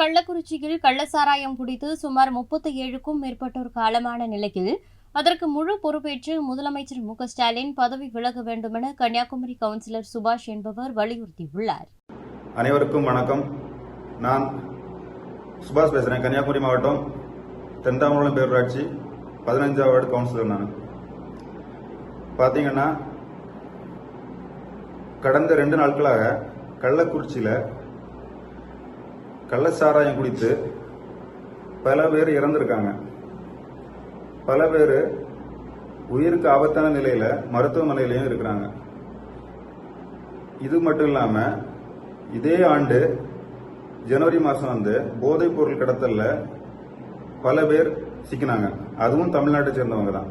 கள்ளக்குறிச்சியில் கள்ளசாராயம் குடித்து சுமார் முப்பத்தி ஏழுக்கும் மேற்பட்டோர் காலமான நிலையில் அதற்கு முழு பொறுப்பேற்று முதலமைச்சர் மு ஸ்டாலின் பதவி விலக வேண்டுமென கன்னியாகுமரி கவுன்சிலர் சுபாஷ் என்பவர் வலியுறுத்தியுள்ளார். அனைவருக்கும் வணக்கம். நான் சுபாஷ் பேசுகிறேன் கன்னியாகுமரி மாவட்டம் தென்தாமலம் பேரூராட்சி பதினஞ்சாவது வார்டு கவுன்சிலர் நான். பார்த்தீங்கன்னா கடந்த ரெண்டு நாட்களாக கள்ளக்குறிச்சியில் கள்ளச்சாராயம் குடித்து பல பேர் இறந்திருக்காங்க. பல பேர் உயிருக்கு ஆபத்தான நிலையில் மருத்துவமனையிலையும் இருக்கிறாங்க. இது மட்டும் இல்லாமல் இதே ஆண்டு ஜனவரி மாதம் வந்து போதைப் பொருள் கடத்தலில் பல பேர் சிக்கினாங்க. அதுவும் தமிழ்நாட்டை சேர்ந்தவங்க தான்.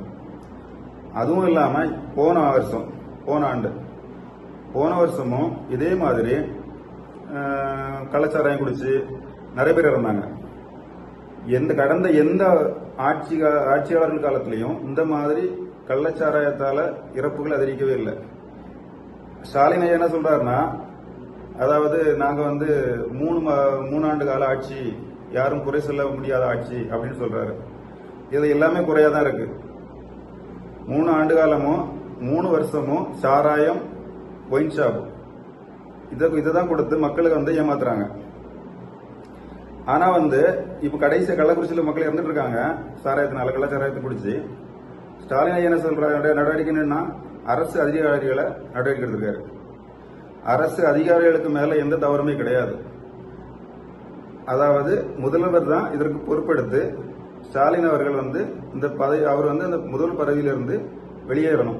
அதுவும் இல்லாமல் போன வருஷம் போன ஆண்டு போன வருஷமும் இதே மாதிரி கள்ளச்சாராயம் குடிச்சு நிறைய பேர் இறந்தாங்க. எந்த கடந்த எந்த ஆட்சி கா- ஆட்சியாளர்கள் காலத்திலையும் இந்த மாதிரி கள்ளச்சாராயத்தால இறப்புகள் அதிகரிக்கவே இல்லை. ஸ்டாலின் ஐயா என்ன சொல்றாருன்னா அதாவது நாங்க வந்து மூணு மா- மூணாண்டு கால ஆட்சி யாரும் குறை சொல்ல முடியாத ஆட்சி அப்படின்னு சொல்றாரு. இது எல்லாமே குறையா தான் இருக்கு. மூணு ஆண்டு காலமும் மூணு வருஷமும் சாராயம் ஒயின் ஷாப். இதை இதை தான் கொடுத்து மக்களுக்கு வந்து ஏமாத்துறாங்க. ஆனா வந்து இப்ப கடைசி கள்ளக்குறிச்சியில் மக்கள் இறந்துட்டு இருக்காங்க. சாராயத்தினால கள்ளச்சாராயத்தை பிடிச்சி ஸ்டாலின் என்ன சொல்றாரு? நடவடிக்கை என்னன்னா அரசு அதிகாரிகளை நடவடிக்கை எடுத்திருக்காரு. அரசு அதிகாரிகளுக்கு மேல எந்த தவறுமே கிடையாது. அதாவது முதல்வர் தான் இதற்கு பொறுப்பெடுத்து ஸ்டாலின் அவர்கள் வந்து இந்த பதவி அவர் வந்து அந்த முதல் பதவியிலிருந்து வெளியேறணும்.